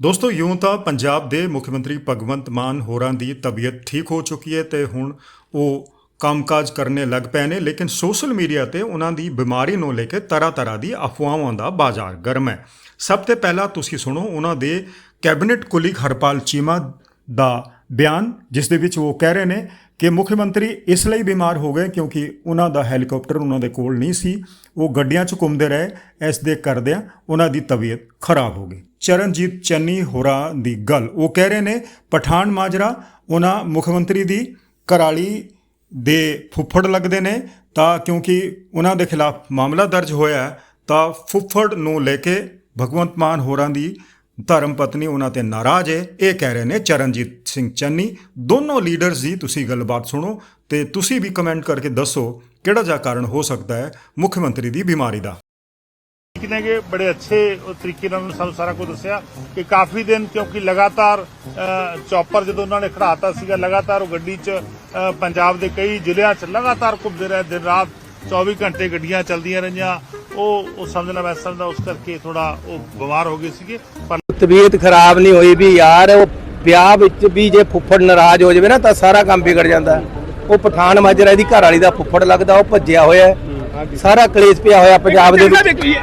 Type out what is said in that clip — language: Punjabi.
ਦੋਸਤੋ, ਯੂੰ ਤਾਂ ਪੰਜਾਬ ਦੇ ਮੁੱਖ ਮੰਤਰੀ ਭਗਵੰਤ ਮਾਨ ਹੋਰਾਂ ਦੀ ਤਬੀਅਤ ਠੀਕ ਹੋ ਚੁੱਕੀ ਹੈ ਤੇ ਹੁਣ ਉਹ ਕੰਮਕਾਜ ਕਰਨੇ ਲੱਗ ਪਏ ਨੇ, ਲੇਕਿਨ ਸੋਸ਼ਲ ਮੀਡੀਆ ਤੇ ਉਹਨਾਂ ਦੀ ਬਿਮਾਰੀ ਨੂੰ ਲੈ ਕੇ ਤਰ੍ਹਾਂ ਤਰ੍ਹਾਂ ਦੀ ਅਫਵਾਹਾਂ ਦਾ ਬਾਜ਼ਾਰ ਗਰਮ ਹੈ। ਸਭ ਤੋਂ ਪਹਿਲਾਂ ਤੁਸੀਂ ਸੁਣੋ, ਉਹਨਾਂ ਦੇ ਕੈਬਨਿਟ ਕੁਲੀਗ ਹਰਪਾਲ ਚੀਮਾ ਦਾ ਬਿਆਨ, ਜਿਸ ਦੇ ਵਿੱਚ ਉਹ ਕਹਿ ਰਹੇ ਨੇ ਕਿ ਮੁੱਖ ਮੰਤਰੀ ਇਸ ਲਈ ਬਿਮਾਰ ਹੋ ਗਏ ਕਿਉਂਕਿ ਉਹਨਾਂ ਦਾ ਹੈਲੀਕਾਪਟਰ ਉਹਨਾਂ ਦੇ ਕੋਲ ਨਹੀਂ ਸੀ। ਉਹ ਗੱਡੀਆਂ 'ਚ ਘੁੰਮਦੇ ਰਹੇ, ਇਸ ਦੇ ਕਰਦਿਆਂ ਉਹਨਾਂ ਦੀ ਤਬੀਅਤ ਖਰਾਬ ਹੋ ਗਈ। ਚਰਨਜੀਤ ਚੰਨੀ ਹੋਰਾਂ ਦੀ ਗੱਲ। ਉਹ ਕਹਿ ਰਹੇ ਨੇ, ਪਠਾਨ ਮਾਜਰਾ, ਉਹਨਾਂ ਮੁੱਖ ਮੰਤਰੀ ਦੀ ਕਰਾਲੀ ਦੇ ਫੁੱਫੜ ਲੱਗਦੇ ਨੇ। ਤਾਂ ਕਿਉਂਕਿ ਉਹਨਾਂ ਦੇ ਖਿਲਾਫ ਮਾਮਲਾ ਦਰਜ ਹੋਇਆ ਤਾਂ ਫੁੱਫੜ ਨੂੰ ਲੈ ਕੇ ਭਗਵੰਤ ਮਾਨ ਹੋਰਾਂ ਦੀ ਧਰਮ ਪਤਨੀ ਉਹਨਾਂ ਤੇ ਨਾਰਾਜ਼ ਹੈ ਇਹ ਕਹਿ ਰਹੇ ਨੇ, ਚਰਨਜੀਤ ਸਿੰਘ ਚੰਨੀ, ਦੋਨੋਂ ਲੀਡਰਸ ਦੀ ਤੁਸੀਂ ਗੱਲਬਾਤ ਸੁਣੋ ਤੇ ਤੁਸੀਂ ਵੀ ਕਮੈਂਟ ਕਰਕੇ ਦੱਸੋ ਕਿਹੜਾ ਜਿਹਾ ਕਾਰਨ ਹੋ ਸਕਦਾ ਹੈ ਮੁੱਖ ਮੰਤਰੀ ਦੀ ਬਿਮਾਰੀ ਦਾ। ਕਿਨੇ ਕਿ ਬੜੇ ਅੱਛੇ ਤਰੀਕੇ ਨਾਲ ਸਾਨੂੰ ਸਾਰਾ ਕੁਝ ਦੱਸਿਆ ਕਿ ਕਾਫੀ ਦਿਨ ਕਿਉਂਕਿ ਲਗਾਤਾਰ ਚੌਪਰ ਜਦੋਂ ਉਹਨਾਂ ਨੇ ਖੜਾਤਾ ਸੀਗਾ, ਲਗਾਤਾਰ ਉਹ ਗੱਡੀ 'ਚ ਪੰਜਾਬ ਦੇ ਕਈ ਜ਼ਿਲ੍ਹਿਆਂ 'ਚ ਲਗਾਤਾਰ ਘੁੰਮਦੇ ਰਹੇ, ਦਿਨ ਰਾਤ 24 ਘੰਟੇ ਗੱਡੀਆਂ ਚੱਲਦੀਆਂ ਰਹੀਆਂ ਉਹ ਉਹ ਸਮਝਣਾ ਮੈਂ ਸਮਝਦਾ ਉਸ ਕਰਕੇ ਥੋੜਾ ਉਹ ਬਿਮਾਰ ਹੋ ਗਏ ਸੀਗੇ ਪਰ ਤਬੀਅਤ ਖਰਾਬ ਨਹੀਂ ਹੋਈ ਵੀ ਯਾਰ ਉਹ ਵਿਆਹ ਵਿੱਚ ਵੀ ਜੇ ਫੁੱਫੜ ਨਾਰਾਜ਼ ਹੋ ਜਾਵੇ ਨਾ ਤਾਂ ਸਾਰਾ ਕੰਮ ਵਿਗੜ ਜਾਂਦਾ। ਉਹ ਪਠਾਨ ਮਾਜਰਾ ਦੀ ਘਰ ਵਾਲੀ ਦਾ ਫੁੱਫੜ ਲੱਗਦਾ ਉਹ ਭੱਜਿਆ ਹੋਇਆ। ਸਾਰਾ ਕਲੇਸ਼ ਪਿਆ ਹੋਇਆ ਪੰਜਾਬ ਦੇ ਵਿੱਚ।